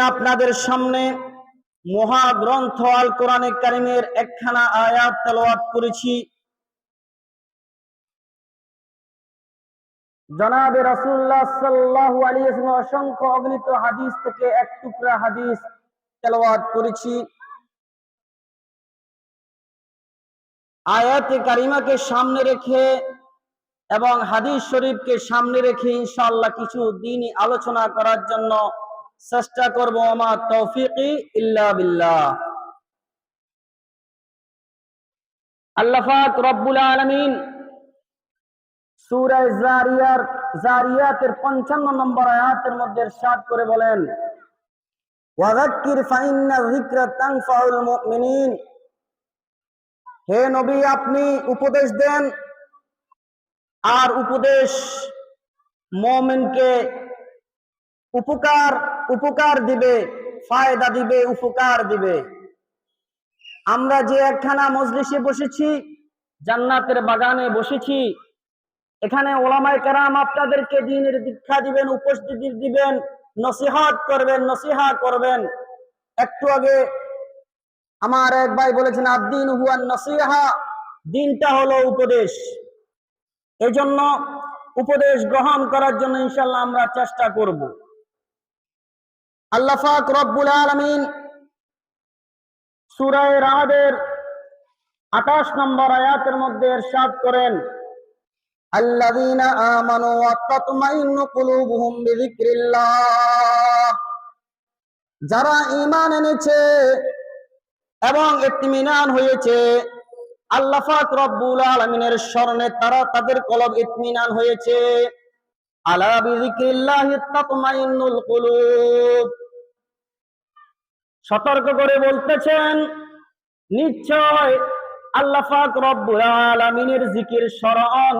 আপনাদের সামনে মহাগ্রন্থ আল কোরআনে কারিমের একখানা আয়াত তেলাওয়াত করেছি। জনাবে অসংখ্য অগণিত হাদিস থেকে এক টুকরা হাদিস করেছি। আয়াতে কারিমাকে সামনে রেখে এবং হাদিস শরীফকে সামনে রেখে ইনশাআল্লাহ কিছু দিনই আলোচনা করার জন্য চেষ্টা করব আমার তৌফিকি ইল্লা বিল্লাহ। রব্বুল আলমিন সুরায় জারিয়ার, জারিয়াতের পঞ্চান্ন নম্বর আয়াতের মধ্যে সাত করে বলেন হে নবী, আপনি উপদেশ দেন, আর উপদেশ মুমিনকে উপকার উপকার দিবে, ফায়দা দিবে, উপকার দিবে। আমরা যে একখানা মজলিসে বসেছি, জান্নাতের বাগানে বসেছি, এখানে ওলামায় কেরাম আপনাদেরকে দিনের দীক্ষা দিবেন, উপস্থিতি দিবেন, নসিহাত করবেন, নসিহা করবেন। একটু আগে আমার এক ভাই বলেছেন আদিন হুয়ান নসিহা, দিনটা হলো উপদেশ। এজন্য উপদেশ গ্রহণ করার জন্য ইনশাল্লাহ আমরা চেষ্টা করব। আল্লাহ পাক রব্বুল আলামিন সূরা রাদের 28 নম্বর আয়াতের মধ্যে ارشاد করেন আল্লাযীনা আমানু ওয়া তাতমাইন্নু কুলুবুহুম বিযিকরিল্লাহ যারা ঈমান এনেছে এবং ইত্মিনান হয়েছে আল্লাহ পাক রব্বুল আলামিনের স্মরণে তারা তাদের কলব ইত্মিনান হয়েছে সতর্ক করে বলতেছেন, নিশ্চয় আল্লাহ রব্বুল আলামিনের জিকির স্মরণ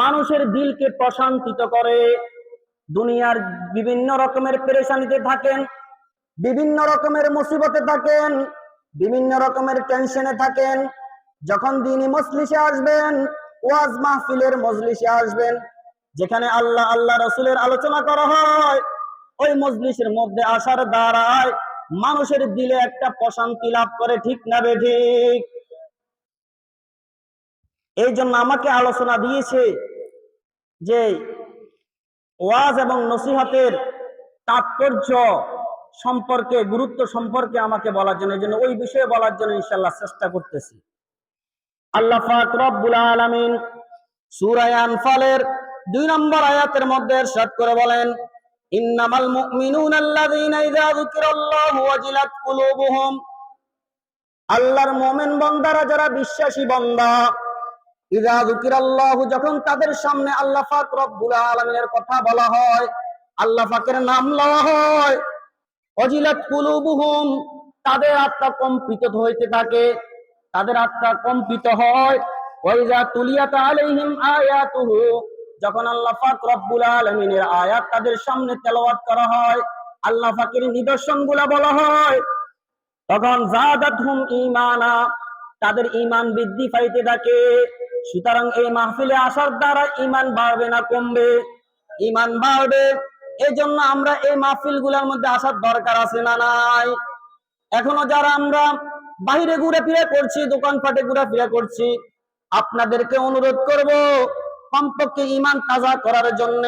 মানুষের দিলকে প্রশান্তিত করে। দুনিয়ার বিভিন্ন রকমের পেরেশানিতে থাকেন, বিভিন্ন রকমের মুসিবতে থাকেন, বিভিন্ন রকমের টেনশনে থাকেন। যখন দিনই মজলিসে আসবেন, ওয়াজ মাহফিলের মজলিসে আসবেন যেখানে আল্লাহ আল্লাহ রসুলের আলোচনা করা হয়, ওই মজলিসের মধ্যে আসার দ্বারায় মানুষের দিলে একটা প্রশান্তি লাভ করে, ঠিক না বে ঠিক? এই জন্য আমাকে আলোচনা দিয়েছে যে ওয়াজ এবং নসিহতের তাৎপর্য সম্পর্কে, গুরুত্ব সম্পর্কে আমাকে বলার জন্য, এই জন্য ওই বিষয়ে বলার জন্য ইনশাল্লাহ চেষ্টা করতেছি। আল্লাহ পাক রব্বুল আলামিন সূরা আনফালের দুই নম্বর আয়াতের মধ্যে এরশাদ করে বলেন, ইন্নামাল মুমিনুন আল্লাযীনা ইযা যুকিরাল্লাহু ওয়াজিলাত কুলুবুহুম। আল্লাহর মুমিন বান্দারা যারা বিশ্বাসী বান্দা, ইযা যুকিরাল্লাহু যখন তাদের সামনে আল্লাহ পাক রব্বুল আলামিনের কথা বলা হয়, আল্লাহ পাকের নাম লওয়া হয়, ওয়াজিলাত কুলুবুহুম। তাদের আত্মা কম্পিত হইতে থাকে, তাদের আত্মা কম্পিত হয় ওয়াইযা তুলিয়াত আলাইহিম আয়াতুহু। যখন আল্লাহ পাক রব্বুল আলামিনের আয়াত তাদের সামনে তেলাওয়াত করা হয়, আল্লাহ পাকের নিদর্শনগুলা বলা হয়, তখন জাদাতহুম ঈমানা, তাদের ঈমান বৃদ্ধি পাইতে থাকে। সুতরাং এই মাহফিলে আসার দ্বারা ঈমান বাড়বে না, কমবে। ঈমান বাড়বে এই জন্য আমরা এই মাহফিলগুলার মধ্যে আসার দরকার আছে না নাই। এখনও যারা আমরা বাহিরে ঘুরে ফিরে করছি, দোকানপাটে ঘুরে ফিরে করছি, আপনাদেরকে অনুরোধ করব কমপক্ষে ইমান তাজা করার জন্য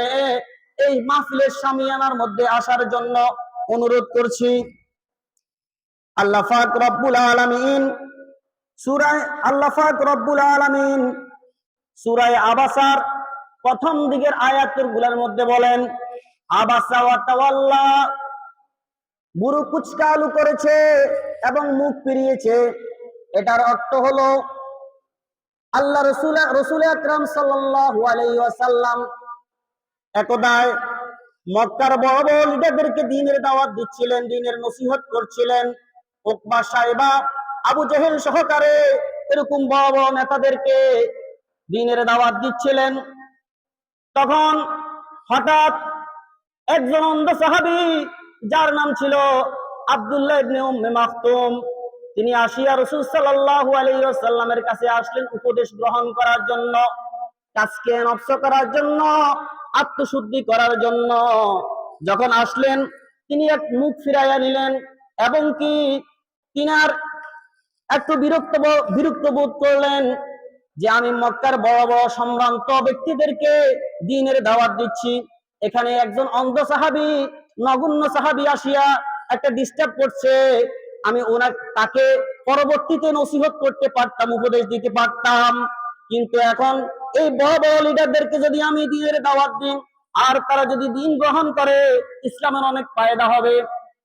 এই মাহফিলের সামিয়ানার মধ্যে আসার জন্য অনুরোধ করছি। আল্লাহ পাক রব্বুল আলামিন সূরায় আল্লাহ পাক রব্বুল আলামিন সূরায় আবাসার প্রথম দিকের আয়াতেরগুলার মধ্যে বলেন, আবাসা ওয়া তাওয়াল্লা। বুড়ো কুচকালু করেছে এবং মুখ ফিরিয়েছে। এটার অর্থ হলো আল্লাহ রসুল রসুল আকরাম আলাইহি একদায় মক্কার বড় বড় লিডারদেরকে দিনের দাওয়াত দিচ্ছিলেন, দিনের নসিহত করছিলেন। ওকবা সাহেবা আবু জেহেল সহকারে এরকম বড় বড় নেতাদেরকে দিনের দাওয়াত দিচ্ছিলেন। তখন হঠাৎ একজন অন্ধ সাহাবি, যার নাম ছিল আব্দুল্লাহ ইবনে উম্মে মাকতুম তিনি আসিয়া রাসূল সাল্লাল্লাহু আলাইহি ওয়াসাল্লামের কাছে আসলেন উপদেশ গ্রহণ করার জন্য কাজকে নফস করার জন্য, আত্মশুদ্ধি করার জন্য। যখন আসলেন, তিনি এক মুখ ফিরাইয়া নিলেন এবং কি তিনার একটু বিরক্ত বিরক্ত বোধ করলেন যে আমি মক্কার বড় বড় সম্ভ্রান্ত ব্যক্তিদেরকে দিনের দাওয়াত দিচ্ছি। এখানে একজন অন্ধ সাহাবি, নগণ্য সাহাবি আসিয়া একটা ডিস্টার্ব করছে। আমি ওনার, তাকে পরবর্তীতে নসিহত করতে পারতাম, উপদেশ দিতে পারতাম। কিন্তু এখন এই বড় বড় লিডারদেরকে যদি আমি দিনের দাওয়াত দিই, আর তারা যদি দিন গ্রহণ করে, ইসলামের অনেক ফায়দা হবে।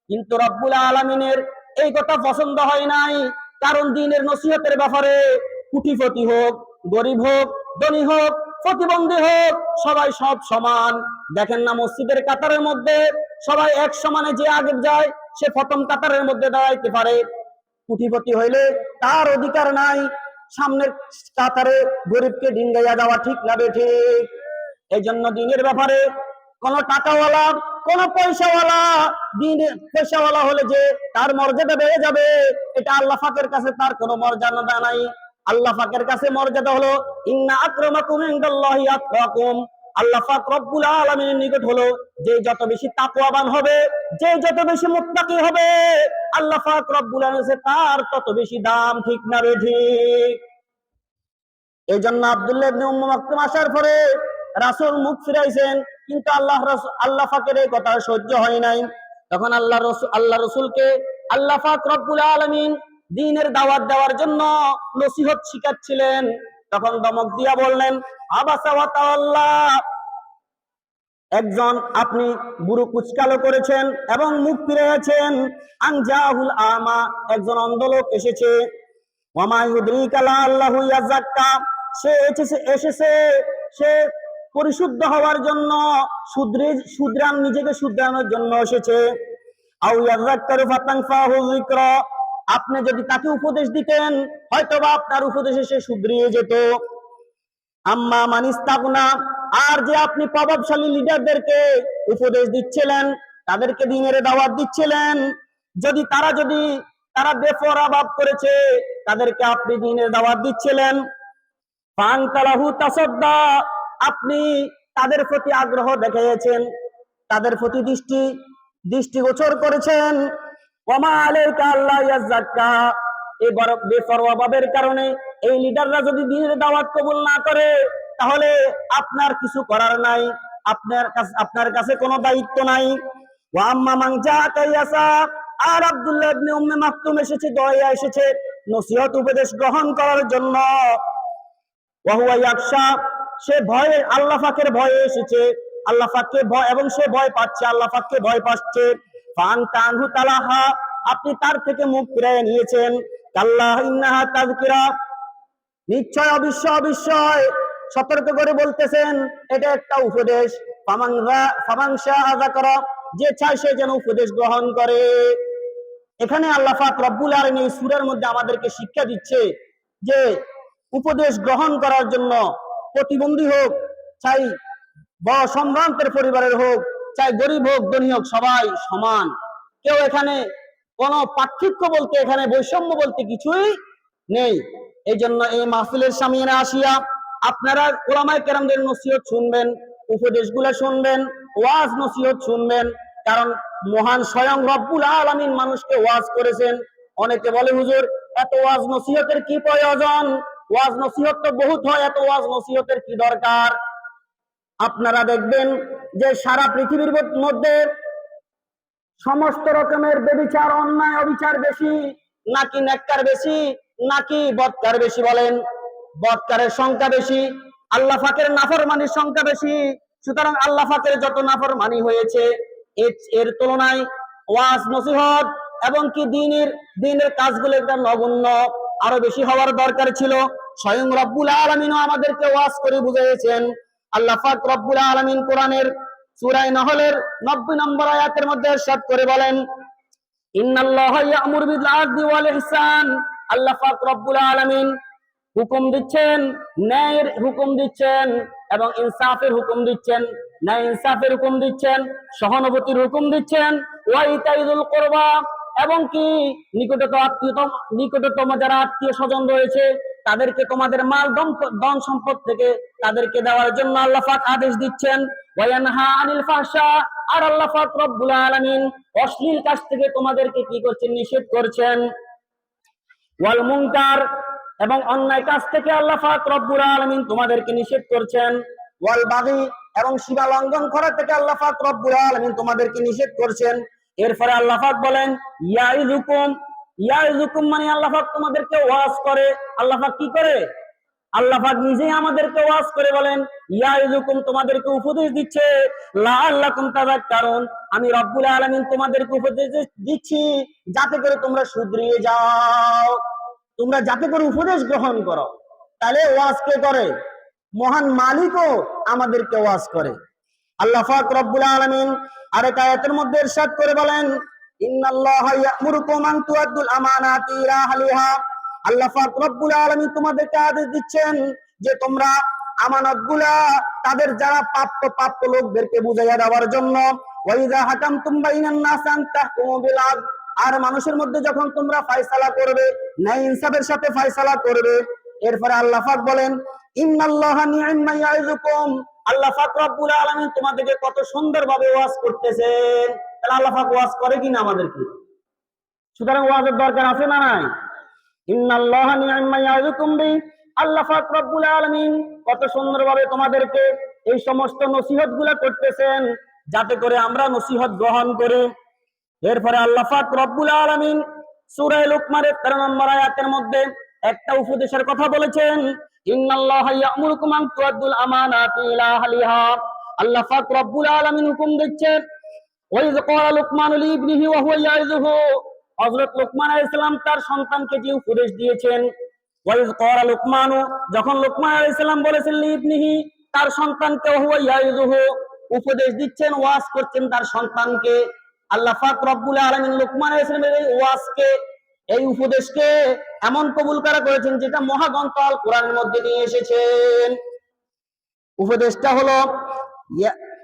কিন্তু রব্বুল আলমিনের এই কথা পছন্দ হয় নাই, কারণ দিনের নসিহতের ব্যাপারে কুটিপতি হোক, গরিব হোক, ধনী হোক, প্রতিবন্ধী হোক, সবাই সব সমান। দেখেন না, মসজিদের কাতারের মধ্যে সবাই এক সমানে যে আগে যায় সে প্রথম কাতারের মধ্যে দাঁড়াইতে পারে। কুটিপতি হইলে তার অধিকার নাই। সামনের কাতারে গরিবকে ডিঙ্গাইয়া যাওয়া ঠিক না ঠিক। এই জন্য দিনের ব্যাপারে কোন টাকাওয়ালা, কোন পয়সাওয়ালা, দিন পয়সাওয়ালা হলে যে তার মর্যাদা বেড়ে যাবে, এটা আল্লাহ ফাকের কাছে তার কোনো মর্যাদা নাই। আল্লাহ ফাকের কাছে মর্যাদা হলো, ইন্না আক্রমাকুম ইনদাল্লাহি আতকাকুম। আল্লাহ পাক রব্বুল আলামিনের নিকট হলো, যে যত বেশি তাকওয়াবান হবে যে যত বেশি মুত্তাকি হবে, আল্লাহ পাক রব্বুল আলামিন তার তত বেশি দাম ঠিক না বে ঠিক। এই জন্য আব্দুল্লাহ ইবনে উম্মু মাকতুম আসার পরে রাসূল মুখ ফিরাইছেন, কিন্তু আল্লাহ আল্লাহ পাকের এই কথা সহ্য হয় নাই। তখন আল্লাহ রসুল আল্লাহ রসুলকে আল্লাহ পাক রব্বুল আলামিন দ্বীনের দাওয়াত দেওয়ার জন্য নসিহত শিখাচ্ছিলেন। তখন দমক দিয়া বললেন, আবাসা ওয়া তাওয়াল্লা একজন আপনি বুড়ো কুচকালো করেছেন এবং মুখ ফিরেছেন আনজাহুল আমা, একজন অন্ধ লোক এসেছে সে এসেছে এসেছে। সে পরিশুদ্ধ হওয়ার জন্য শুদ্রে শুদ্রান নিজেকে শুধরানোর জন্য এসেছে। আপনি যদি তাকে উপদেশ দিতেন, হয়তোবা আপনার উপদেশে সে শুধরিয়ে যেত। আম্মা মানিস্তাগুনা আর যে আপনি প্রভাবশালী লিডারদেরকে উপদেশ দিচ্ছিলেন, তাদেরকে দিনের দাওয়াত দিচ্ছিলেন, যদি তারা যদি, তারা বেফরা ভাব করেছে, তাদেরকে আপনি দিনের দাওয়াত দিচ্ছিলেন। ফাংতালাহু তাসাদ্দা, আপনি তাদের প্রতি আগ্রহ দেখিয়েছেন, তাদের প্রতি দৃষ্টি দৃষ্টিগোচর করেছেন। ওমা আলাইকা আল্লাহ ইয়াজ্জাক্কা এই ভাবের কারণে এই লিডাররা যদি দিনের দাওয়াত কবুল না করে তাহলে আপনার কিছু করার নাই, আপনার কাছে আপনার কাছে কোনো দায়িত্ব নাই। আর আব্দুল্লাহ এসেছে, দয়া এসেছে নসিহত উপদেশ গ্রহণ করার জন্য। সে ভয়ে, আল্লাহ ভয়ে এসেছে। আল্লাহ ভয়, এবং সে ভয় পাচ্ছে, আল্লাহ ভয় পাচ্ছে। ফান তালাহা, আপনি তার থেকে মুখ ফিরিয়ে নিয়েছেন। কাল্লাহ ইন্নাহা তাযকিরা, নিশ্চয় অবিশ্বাস অবিশ্বাস সতর্ক করে বলতেছেন, এটা একটা উপদেশ। যে চায় সে যেন উপদেশ গ্রহণ করে। এখানে আল্লাহ রব্বুল আলামিন এই সূরার মধ্যে আমাদেরকে শিক্ষা দিচ্ছে যে উপদেশ গ্রহণ করার জন্য প্রতিবন্ধী হোক, চাই বড় সম্ভ্রান্তের পরিবারের হোক, চাই গরিব হোক, ধনী হোক, সবাই সমান। কেউ এখানে কোন পার্থক্য বলতে, এখানে বৈষম্য বলতে কিছুই নেই। এই জন্য এই মাহফিলের সামনে আসিয়া আপনারা ওলামায় কেরামদের নসিহত শুনবেন, উপদেশগুলো শুনবেন, ওয়াজ নসিহত শুনবেন, কারণ মহান স্বয়ং রব্বুল আলামিন মানুষকে ওয়াজ করেছেন। অনেকে বলে, হুজুর, এত ওয়াজ নসিহতের কি প্রয়োজন? ওয়াজ নসিহত তো বহুত হয়, এত ওয়াজ নসিহতের কি দরকার? আপনারা দেখবেন যে সারা পৃথিবীর মধ্যে সমস্ত রকমের বেবিচার, অন্যায়, অবিচার বেশি, নাকি নেককার বেশি, নাকি বৎকার বেশি বলেন। বটকারের সংখ্যা বেশি, আল্লাহ ফাকের নাফরমানির সংখ্যা বেশি। সুতরাং আল্লাহ ফাকের যত নাফরমানি হয়েছে, এর তুলনায় ওয়াজ নসিহত এবং কি দিনের দিনের কাজগুলো একটা নগণ্য। আরও বেশি হওয়ার দরকার ছিল। স্বয়ং রব্বুল আলমিন আমাদেরকে ওয়াজ করে বুঝিয়েছেন। আল্লাহ ফাক রব্বুল আলমিন কোরআনের সুরায় নহলের নব্বই নম্বর আয়াতের মধ্যে সাত করে বলেন, ইন্নাল্লাহ ইয়ামুর বিল আদলি ওয়াল ইহসান। আল্লাহ ফাক রব্বুল আলমিন হুকুম দিচ্ছেন, ন্যায়ের হুকুম দিচ্ছেন এবং ইনসাফের হুকুম দিচ্ছেন। ন্যায় ইনসাফের হুকুম দিচ্ছেন, সহানুভূতির হুকুম দিচ্ছেন। ওয়াইতাইদুল করবা, এবং কি নিকটতম আত্মীয়তম, নিকটতম যারা আত্মীয় স্বজন রয়েছে, তাদেরকে তোমাদের মাল ধন সম্পদ থেকে তাদেরকে দেওয়ার জন্য আল্লাহ পাক আদেশ দিচ্ছেন। ওয়ায়ানহা আনিল ফাহশা, আর আল্লাহ পাক রব্বুল আলামিন অশ্লীল কাজ থেকে তোমাদেরকে কি করছেন? নিষেধ করছেন। ওয়াল মুনকার এবং অন্যায় কাজ থেকে আল্লাহ পাক রব্বুল আলামিন তোমাদেরকে নিষেধ করছেন। ওয়াল বাগি এবং সীমা লঙ্ঘন করা থেকে আল্লাহ পাক রব্বুল আলামিন তোমাদেরকে নিষেধ করছেন। এরপরে আল্লাহ পাক বলেন ইয়াইযুকুম ইয়াইযুকুম মানে আল্লাহ পাক তোমাদেরকে ওয়াজ করে। আল্লাহ পাক কি করে? আল্লাহ পাক নিজেই আমাদেরকে ওয়াজ করে বলেন ইয়াইযুকুম তোমাদেরকে উপদেশ দিচ্ছে। লাআল্লাকুম তাযাক্কারুন আমি রব্বুল আলামিন তোমাদেরকে উপদেশ দিচ্ছি যাতে করে তোমরা শুধরিয়ে যাও। তোমরা যাতে করে উপদেশ গ্রহণ করো, তাহলে ওয়াজ কে করে? মহান মালিকও আমাদেরকে ওয়াজ করে। আল্লাহ পাক রব্বুল আলামিন আরেক আয়াতের মধ্যে ইরশাদ করে বলেন, ইন্নাল্লাহা ইয়া'মুরুকুম আন তুআদ্দুল আমানাতি ইলা আহলিহা। আল্লাহ পাক রব্বুল আলামিন তোমাদেরকে আদেশ দিচ্ছেন যে তোমরা আমানতগুলা তাদের যারা প্রাপ্য প্রাপ্য লোকদেরকে বুঝাইয়া দেওয়ার জন্য ওয়াইদা হাকামতুম বাইনান নাস আন তাহকুমু বিল আদল আর মানুষের মধ্যে যখন তোমরা ফয়সালা করবে, ন্যায় ইনসাফের সাথে ফয়সালা করবে, এরপরে আল্লাহ পাক বলেন কত সুন্দরভাবে ওয়াজ করতেছেন। আমাদেরকে? সুতরাং ওয়াজের দরকার আছে না নাই? তোমাদেরকে এই সমস্ত নসিহতগুলা করতেছেন, যাতে করে আমরা নসিহত গ্রহণ করি। এরপরে আল্লাহ পাক রব্বুল আলামিন সূরা লুকমানের 13 নম্বর আয়াতের মধ্যে একটা উপদেশের কথা বলেছেন হুয়া হযরত তার সন্তানকে উপদেশ দিয়েছেন যখন লুকমান বলেছেন তার সন্তানকে উপদেশ দিচ্ছেন, ওয়াজ করছেন তার সন্তানকে। আল্লাহ রব্বুল এই ওয়াজকে, এই উপদেশকে এমন কবুল করা করেছেন যেটা মহাগ্রন্থ আল কোরআনের মধ্যে নিয়ে এসেছেন? উপদেশটা হলো, ইয়া-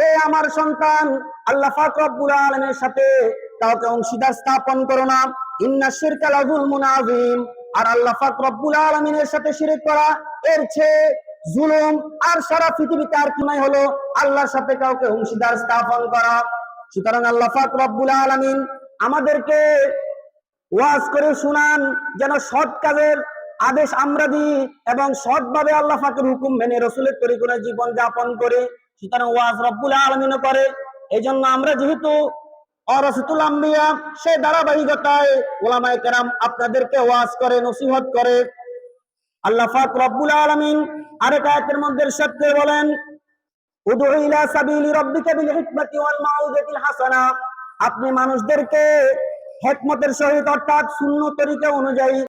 হে আমার সন্তান, আল্লাহ পাক রব্বুল আলামিনের সাথে কাউকে অংশীদার স্থাপন করো না। ইন্না শিরকা লাযুলমুন আযীম আর আল্লাহ পাক রব্বুল আলামিনের সাথে শিরক করা, এর চেয়ে জুলুম আর সারা পৃথিবীতে আর কি নাই হলো? আল্লাহর সাথে কাউকে অংশীদার স্থাপন করা। সুতরাং আল্লাহ পাক রব্বুল আলামিন আমাদেরকে ওয়াজ করে শুনান, যেন সৎ কাজের আদেশ আমরা দিই এবং সৎভাবে আল্লাহ পাকের হুকুম মেনে রসুলের তরিকুনে জীবন যাপন করে। সুতরাং ওয়াজ রব্বুল আলমিনও করে। এই জন্য আমরা যেহেতু অরসতুল আম্বিয়া, সে ধারাবাহিকতায় ওলামায়ে কেরাম আপনাদেরকে ওয়াজ করে, নসিহত করে। আল্লাহ পাক রব্বুল আলামিন আরেক আয়াতের মধ্যে ইরশাদ বলেন উদু ইলা সাবিলি রাব্বিকা বিল হিকমাতি ওয়াল মাউযাতিল হাসানা। আপনি মানুষদেরকে হেকমতের সহিত অর্থাৎ শূন্য তরিকা অনুযায়ী